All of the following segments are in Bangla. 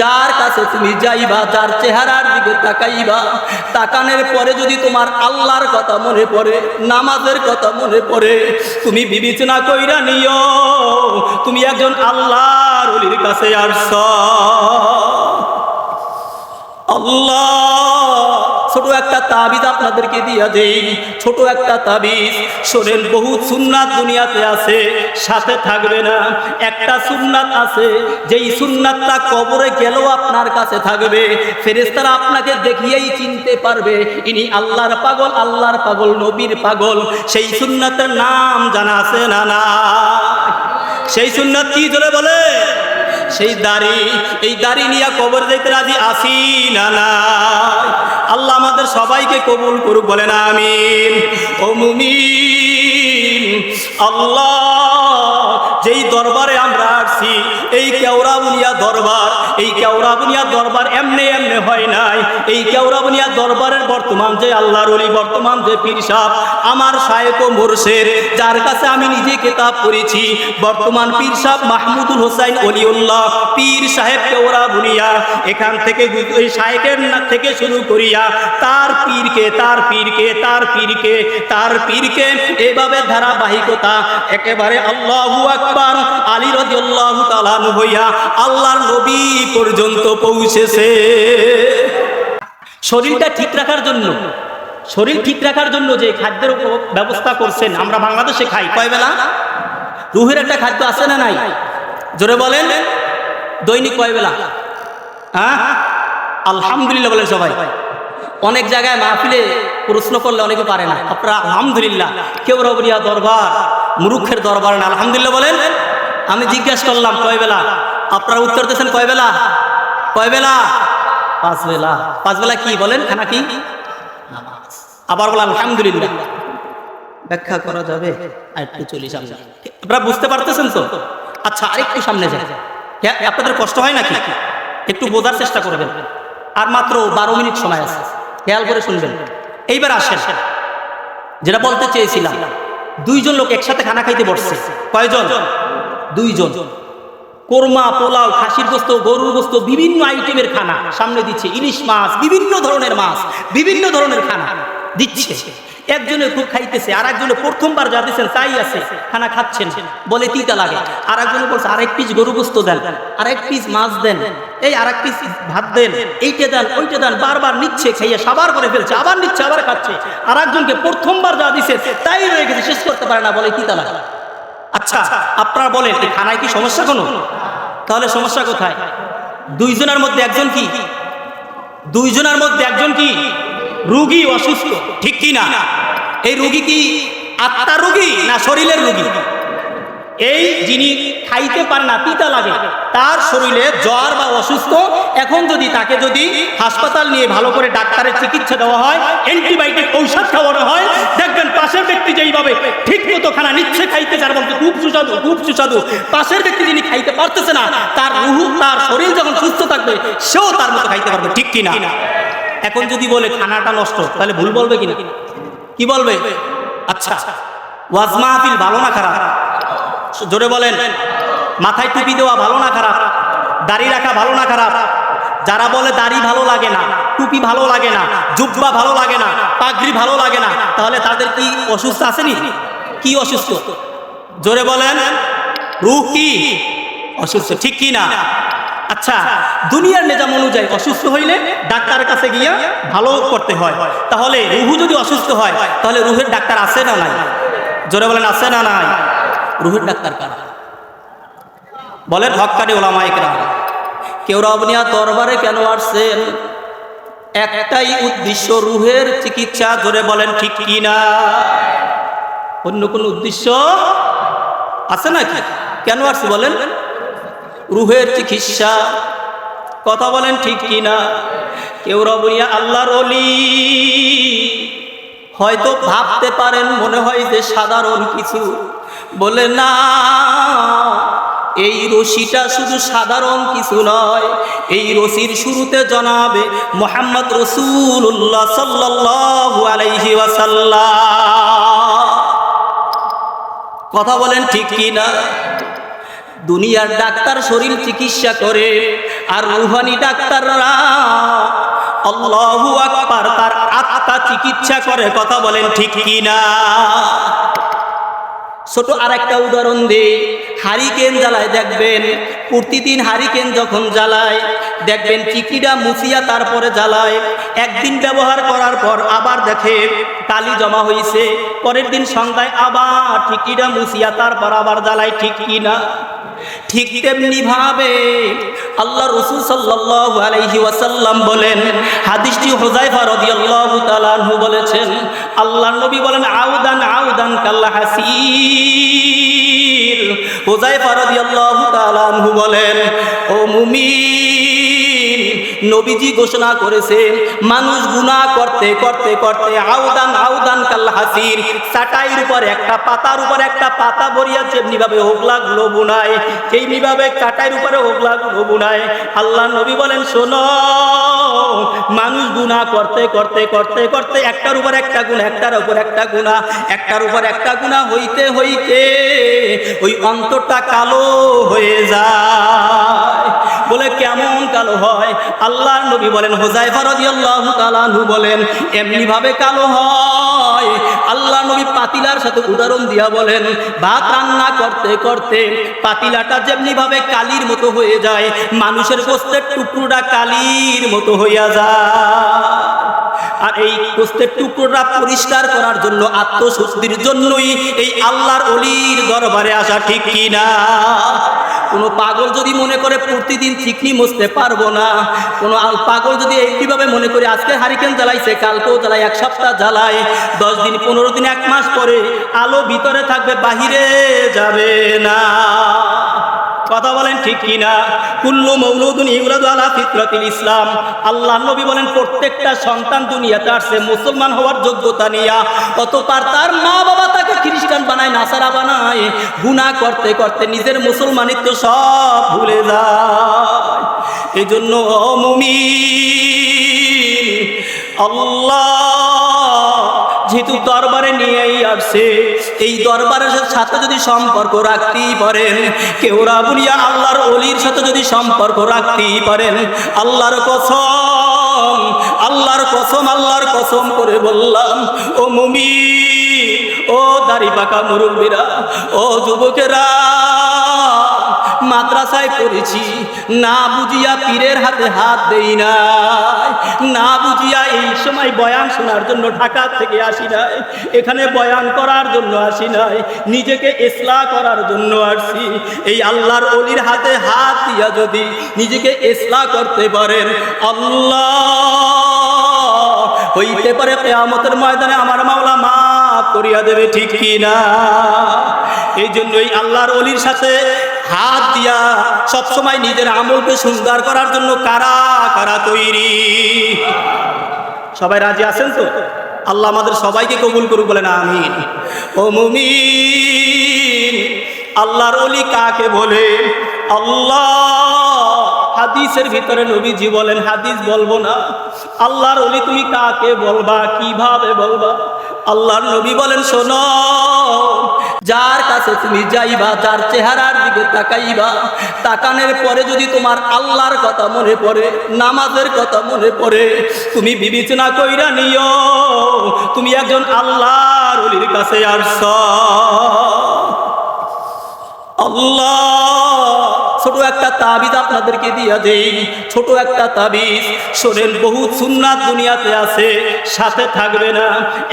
যার কাছে তুমি যাইবা, যার চেহারার দিকে তাকাইবা, তাকানের পরে যদি তোমার আল্লাহর কথা মনে পড়ে, নামাজের কথা মনে পড়ে, তুমি বিবেচনা কইরা নিও, তুমি একজন আল্লাহর অলির কাছে আসছ। আল্লাহ! ছোট একটা তাবিজ আপনাদেরকে দিয়া দেই। ছোট একটা তাবিজ। শোনেন বহু সুন্নাত দুনিয়াতে আছে, সাথে থাকবে না। একটা সুন্নাত আছে, যেই সুন্নাতটা কবরে গেলেও আপনার কাছে থাকবে। ফেরেস্তারা আপনাকে দেখিয়েই চিনতে পারবে, ইনি আল্লাহর পাগল আল্লাহর পাগল, নবীর পাগল। সেই সুন্নাতের নাম জানা আছে না না সেই সুন্নাত কি জোরে বলে? সেই দাড়ি। এই দাড়ি নিয়ে কবর যাইতে রাজি আসি না না সবাইকে কবুল করুক বলেন আমিন। ও মুমিন আল্লাহ যেই দরবারে আমরা আসছি এই কেওড়াবুনিয়া দরবার, এই কেওড়াবুনিয়া দরবার এমনি এমনি হয় নাই। এই কেওড়াবুনিয়া দরবারের বর্তমান যে আল্লাহর অলি বর্তমান যে পীর সাহ আমার ও মুর্শেদ, যার কাছে আমি নিজে কেতাব পড়েছি বর্তমান পীর সাহ মাহমুদুল হোসাইন অলিউল্লাহ, পীর সাহেব কেওড়া বুনিয়া, এখান থেকে ওই সাহেবের না- থেকে শুরু করিয়া, তার পীরকে তার পীরকে তার পীরকে তার পীরকে, এভাবে ধারাবাহিকতা, একেবারে আল্লাহু আকবার আলী রাদিয়াল্লাহু তাআলা হইয়া আল্লাহর নবী পর্যন্ত পৌঁছেছে। শরীরটা ঠিক রাখার জন্য, শরীর ঠিক রাখার জন্য যে খাদ্যের ব্যবস্থা করছেন, আমরা বাংলাদেশে খাই। কয় বেলা রুহের একটা খাদ্য আছে না নাই? জোরে বলেন। দৈনিক কয় বেলা হ্যাঁ? আলহামদুলিল্লাহ বলেন সবাই। অনেক জায়গায় মাহফিলে প্রশ্ন করলে অনেকে পারে না। আপনারা আলহামদুলিল্লাহ কেউ রবরিয়া দরবার মুরুখের দরবার না। আলহামদুলিল্লাহ বলেন আমি জিজ্ঞাসা করলাম কয় বেলা? আপনারা উত্তর দিয়েছেন কয় বেলা? কয় বেলা? পাঁচ বেলা। পাঁচ বেলা কি বলেন? খানা কি? আবার বলা আলহামদুলিল্লাহ। ব্যাখ্যা করা যাবে? আর একটু চলি সামনে আপনারা বুঝতে পারতেছেন তো? আচ্ছা আরেকটু সামনে যান। হ্যাঁ, আপনাদের কষ্ট হয় নাকি? একটু বোঝার চেষ্টা করবেন। আর মাত্র বারো মিনিট সময় আছে। খেয়াল করে শুনবেন। এইবার আসেন। যেটা বলতে চেয়েছিলাম, দুইজন লোক একসাথে খানা খাইতে বসছে। কয়জন? দুইজন। কোরমা, পোলাও, খাসির গোস্ত, গরুর গোস্ত, বিভিন্ন আইটেমের খানা সামনে দিচ্ছে। ইলিশ মাছ, বিভিন্ন ধরনের মাছ, বিভিন্ন ধরনের খানা দিচ্ছে। একজনে খুব খাইতেছে আর একজনে প্রথমবার যা দিচ্ছেন তাই আছে, খানা খাচ্ছেন, বলে তিতা লাগে। আর একজনে বলছে, আরেক পিস গরু গোস্ত দেন, আরেক পিস মাছ দেন, এই আরেক পিস ভাত দেন, এইটা দেন, ওইটা দেন, বারবার নিচ্ছে, খাইয়ে সাবার করে ফেলছে, আবার নিচ্ছে, আবার খাচ্ছে। আর একজনকে প্রথমবার যা দিছে, তাই রয়ে গেছে, শেষ করতে পারে না, বলে তিতা লাগে। আচ্ছা আপনারা বলেন, এই খানায় কি সমস্যা কোনো? তাহলে সমস্যা কোথায়? দুইজনের মধ্যে একজন কি? দুইজনের মধ্যে একজন কি? রুগী, অসুস্থ, ঠিক কি না? এই রুগী কি আত্মার রুগী না শরীরের রুগী? এই যিনি খাইতে পারে না তিতা লাগে, তার শরীরে জ্বর বা অসুস্থ, এখন যদি তাকে যদি হাসপাতাল নিয়ে ভালো করে ডাক্তারের চিকিৎসা দেওয়া হয়, অ্যান্টিবায়োটিক ঔষধ খাওয়ানো হয়, দেখবেন পাশের ব্যক্তি যেইভাবে ঠিক মতো খানা নিচ্ছে, খাইতে যার বলতে খুব সুস্বাদু খুব সুস্বাদু। পাশের ব্যক্তি যিনি খাইতে পারতেছে না, তার রুহু, তার শরীর যখন সুস্থ থাকবে, সেও তার মতো খাইতে পারবে, ঠিক কিনা? এখন যদি বলে, খানাটা নষ্ট তাহলে ভুল বলবে কিনা? কি বলবে? আচ্ছা ওয়াজ মাহফিল ভালো না খারাপ? জোরে বলেন। মাথায় টুপি দেওয়া ভালো না খারাপ? দাড়ি রাখা ভালো না খারাপ? যারা বলে দাড়ি ভালো লাগে না, টুপি ভালো লাগে না, জুব্বা ভালো লাগে না, পাগড়ি ভালো লাগে না, তাহলে তাদের কি অসুস্থ আসেনি কি অসুস্থ? জোরে বলেন। রুহ কি? অসুস্থ, ঠিক কি না? আচ্ছা দুনিয়ার নিজাম অনুযায়ী অসুস্থ হইলে ডাক্তারের কাছে গিয়া ভালো করতে হয়। তাহলে রুহু যদি অসুস্থ হয়, তাহলে রুহের ডাক্তার আছে না নাই? জোরে বলেন, আছে না নাই? রুহের ডাক্তার কারা? বলেন হকানি ওলামাইকরা কেউ রবনিয়া দরবারে কেন আসছেন? একটাই উদ্দেশ্য, রুহের চিকিৎসা। ধরে বলেন, ঠিক কি না? অন্য কোন উদ্দেশ্য আছে নাকি? কেন আসছে বলেন? রুহের চিকিৎসা। কথা বলেন ঠিক কি না কেউ রবনিয়া আল্লাহর অলি হয়তো ভাবতে পারেন, মনে হয় যে সাধারণ কিছু। বলে, না, এই রশিটা শুধু সাধারণ কিছু নয়। এই রশির শুরুতে জানাবে মোহাম্মদ রসুল্লাহ ওয়াসাল্লাম। কথা বলেন ঠিক কি না দুনিয়ার ডাক্তার শরীর চিকিৎসা করে, আর রুহানি ডাক্তাররা আল্লাহু আকবার তার আত্মা চিকিৎসা করে, কথা বলেন ঠিক কি না ছোট আর একটা উদাহরণ দিই, হারিকেন জ্বালায়, দেখবেন প্রতিদিন হারিকেন যখন জ্বালায়, দেখবেন চিকিটা মুছিয়া তারপরে জ্বালায়, একদিন ব্যবহার করার পর আবার দেখে কালি জমা হয়েছে পরের দিন সন্ধ্যায় আবার ঠিকিটা মুছিয়া তারপর আবার জ্বালায়, ঠিক কি না ঠিক তেমনি ভাবে আল্লাহ রসুল সাল্লাল্লাহু আলহি ওয়াসাল্লাম বলেন, হাদিসটি হোজাই ভারত আল্লাহ তালু বলেছেন আল্লাহ নবী বলেন, আউদান আউদান কাল্লা হাসির হোজাইফা আল্লাহ তালু বলেন, ও মুমিন নবীজি ঘোষণা করেছেন, মানুষ গুনাহ করতে করতে করতে আউদান আউদান কাল হাসির চাটাইর উপর একটা পাতার উপর একটা পাতা ভরিয়া যেমনি ভাবে হোগলা গুলো বুনায়, তেমনি ভাবে চাটাইর উপরে হোগলা গুলো বুনায়। আল্লাহ নবী বলেন, শোনো, মানুষ গুনাহ করতে করতে করতে করতে একটার উপর একটা গুণা একটার উপর একটা গুণা একটার উপর একটা গুণা হইতে হইতে ওই অন্তরটা কালো হয়ে যায়। বলে কেমন কালো হয়? আল্লাহর নবী বলেন, হোজাইফা রাদিয়াল্লাহু তাআলা আনহু বলেন এমনি ভাবে কালো হয়। আল্লাহ নবী পাতিলার সাথে উদাহরণ দিয়া বলেন ভাত রান্না করতে করতে পাতিলাটা যেমনি ভাবে কালির মতো হয়ে যায়, মানুষের গোস্তের টুকরোটা কালির মতো হইয়া যায়। আর এই গোস্তের টুকরোটা পরিষ্কার করার জন্য আত্মশুদ্ধির জন্যই এই আল্লাহর অলির দরবারে আসা ঠিক কি না কোনো পাগল যদি মনে করে প্রতিদিন চিকনি মুছতে পারব না, কোনো পাগল যদি এইভাবে মনে করে আজকে হারিকেন জ্বালাইছে, কালকেও জ্বালায়, এক সপ্তাহ জ্বালায়, দশ দিন, পনেরো দিন, এক মাস পরে আলো ভিতরে থাকবে, বাহিরে যাবে না। কথা বলেন ঠিক কি না কুল্লু মৌলুদুন ইউলাদু আলা ফিতরাতিল ইসলাম। আল্লাহ নবী বলেন, প্রত্যেকটা সন্তান দুনিয়াতে আসছে, মুসলমান হওয়ার যোগ্যতা নিয়া। অতপার তার মা বাবা খ্রিস্টান বানায়, নাসারা বানায় গুনাহ করতে করতে নিজের মুসলমানিত্ব সব ভুলে যায়। এই জন্য অমুমিন আল্লাহ যেহেতু দরবারে নিয়েই আসছে, এই দরবারের সাথে যদি সম্পর্ক রাখতেই পারেন, কেউ রাবুলিয়া আল্লাহর অলির সাথে যদি সম্পর্ক রাখতেই পারেন, আল্লাহর কসম আল্লাহর কসম আল্লাহর কসম করে বললাম ও মুমি ও দাড়ি পাকা মুরব্বীরা ও যুবকেরা মাদ্রাসায় পড়েছি, না বুঝিয়া পীরের হাতে হাত দেই নাই, না বুঝিয়া এই সময় বয়ান শোনার জন্য ঢাকা থেকে আসি নাই, এখানে বয়ান করার জন্য আসি নাই, নিজেকে ইসলাহ করার জন্য আসছি এই আল্লাহর অলির হাতে হাত দিয়া যদি নিজেকে ইসলাহ করতে পারেন, আল্লাহ, হইতে পারে কেয়ামতের ময়দানে আমার মাওলা মাফ করিয়া দেবে, ঠিক কি না এই জন্যই আল্লাহর অলির সাথে হাত দিয়া সবসময় নিজের আমলকে সুন্দর করার জন্য কারা কারা তৈরি? সবাই রাজি আছেন তো? আল্লাহ আমাদের সবাইকে কবুল করুক বলেন, আমিন। ও মুমিন, আল্লাহর অলি কাকে বলে? আল্লাহ, হাদিসের ভিতরে নবীজি বলেন, হাদিস বলব না। আল্লাহর অলি তুমি কাকে বলবা, কীভাবে বলবা? আল্লাহর নবী বলেন, শোনো কাছে তুমি যাইবা যার চেহারার দিকে তাকাইবা। তাকানের পরে যদি তোমার আল্লাহর কথা মনে পড়ে, নামাজের কথা মনে পড়ে, তুমি বিবেচনা কইরা নিও, তুমি একজন আল্লাহর অলির কাছে আসছ। আল্লাহ! ছোট একটা তাবিজ আপনাদেরকে দিয়া দেই। ছোট একটা তাবিজ। শোনেন বহু সুন্নাত দুনিয়াতে আছে, সাথে থাকবে না।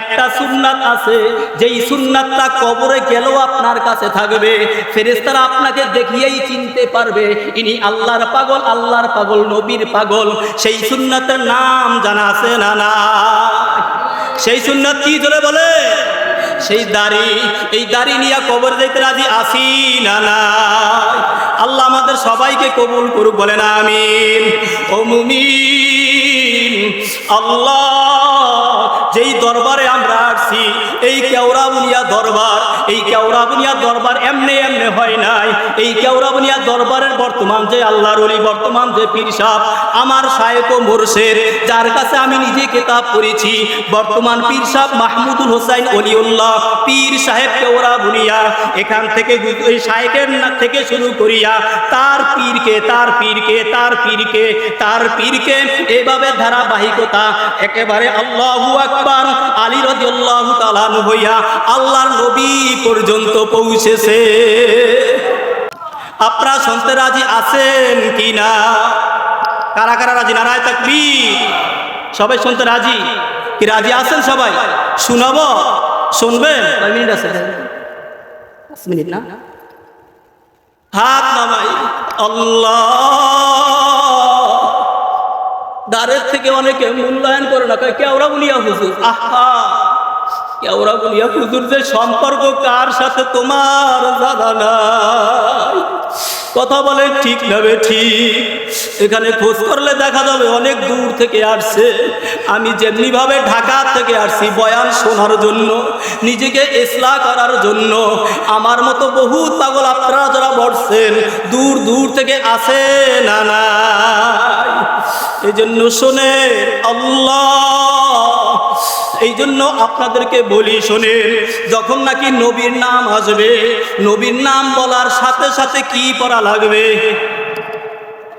একটা সুন্নাত আছে, যেই সুন্নাতটা কবরে গেলেও আপনার কাছে থাকবে। ফেরেস্তারা আপনাকে দেখিয়েই চিনতে পারবে, ইনি আল্লাহর পাগল আল্লাহর পাগল, নবীর পাগল। সেই সুন্নাতের নাম জানা আছে না না সেই সুন্নাত কি জোরে বলে? সেই দাড়ি, এই দাড়ি নিয়ে কবর যাইতে রাজি আসি না না সবাইকে কবুল করুক বলেন আমিন। ও মুমিন আল্লাহ যেই দরবারে আমরা আসছি এই কেওড়া বুনিয়া দরবার, এই কেওড়া বুনিয়া দরবার এমনি এমনি হয় নাই। এই কেওড়া বুনিয়া দরবারের বর্তমান যে আল্লাহর অলি বর্তমান যে পীর সাহ আমার শায়েক ও মোরশেদ, যার কাছে আমি নিজে কেতাব পড়েছি বর্তমান পীর সাহ মাহমুদুল হোসাইন অলিউল্লাহ, পীর সাহেব কেওড়া বুনিয়া, এখান থেকে শায়েকের না- থেকে শুরু করিয়া, তার পীরকে তার পীরকে তার পীরকে তার পীরকে, এভাবে ধারাবাহিকতা, একেবারে আল্লাহু আকবার আলী রাদিয়াল্লাহু হইয়া আল্লাহর নবী পর্যন্ত পৌঁছেছে। আপনারা শুনতে রাজি আছেন কি না কারা কারা রাজি? নারায় তাকবি সবাই শুনতে রাজি? কি রাজি আছেন সবাই? শুনাবো? শুনবেন? হাত নামাই আল্লাহ দ্বারের থেকে অনেকে মূল্যায়ন করে না, কয়, কেওড়া বলিয়া হুজুর? আহা! কেওড়া বলিয়া হুজুর যে সম্পর্ক কার সাথে তোমার জানা নাই? কথা বলে ঠিক নেবে ঠিক। এখানে খোঁজ করলে দেখা যাবে অনেক দূর থেকে আসছে। আমি যেমনি ভাবে ঢাকা থেকে আসছি বয়ান শোনার জন্য, নিজেকে এসলা করার জন্য, আমার মতো বহু পাগল আপনারা যারা বসছেন দূর দূর থেকে আসে না নাই এই জন্য শোনে আল্লাহ। এই জন্য আপনাদেরকে বলি শোনেন যখন নাকি নবীর নাম আসবে, নবীর নাম বলার সাথে সাথে কি পড়া লাগবে?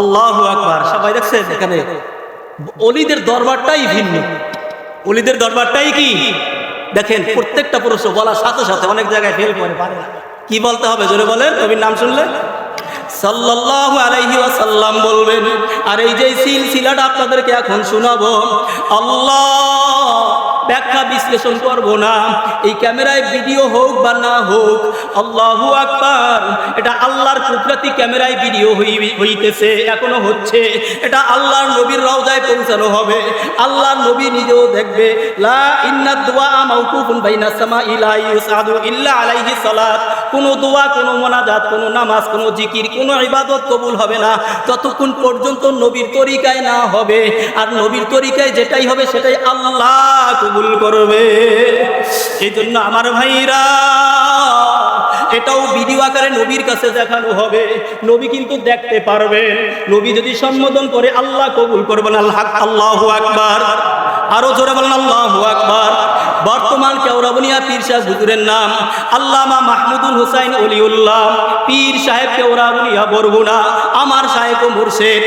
আল্লাহ আকবার। সবাই দেখছেন এখানে? অলিদের দরবারটাই ভিন্ন। অলিদের দরবারটাই কি? দেখেন, প্রত্যেকটা প্রশ্ন বলার সাথে সাথে অনেক জায়গায় ফেল করে, পারে কি বলতে হবে? জোরে বলেন, নবীর নাম শুনলে? সাল্লাল্লাহু আলাইহি ওয়াসাল্লাম বলবেন, আর এই যে সিলসিলাটা আপনাদেরকে এখন শোনাবো, আল্লাহ ব্যাখ্যা বিশ্লেষণ করব না। এই ক্যামেরায় ভিডিও হোক বা না হোক, আল্লাহু আকবার, এটা আল্লাহর কুদরতি ক্যামেরায় ভিডিও হইতেছে, এখনও হচ্ছে। এটা আল্লাহর নবীর রওজায় পৌঁছানো হবে। আল্লাহর নবী নিজেও দেখবে, লা ইন্না দুআ মাওকুফুন বাইনা সামা ইলা ইউসাদু ইল্লা আলাইহি সালাত। কোনো দোয়া, কোনো মোনাজাত, কোনো নামাজ, কোনো জিকির, কোনো ইবাদত কবুল হবে না। ততক্ষণ পর্যন্ত নবীর তরিকায় না হবে। আর নবীর তরিকায় যেটাই হবে, সেটাই আল্লাহ কবুল করবে। এই জন্য আমার ভাইরা এটাও ভিডিও আকারে নবীর কাছে দেখানো হবে। নবী কিন্তু দেখতে পারবেন। নবী যদি সম্বোধন করে, আল্লাহ কবুল করবেন আল্লাহ আল্লাহ আকবার। আরও জোরে বলেন, আল্লাহ আকবার। বর্তমান কেওরাবনিয়া পীর সাহেব হুজুরের নাম আল্লামা মাহমুদুল হুসাইন অলিউল্লাহ। পীর সাহেব কেওরাবনিয়া বরগুনা। আমার সাহেব ও মুর্শেদ।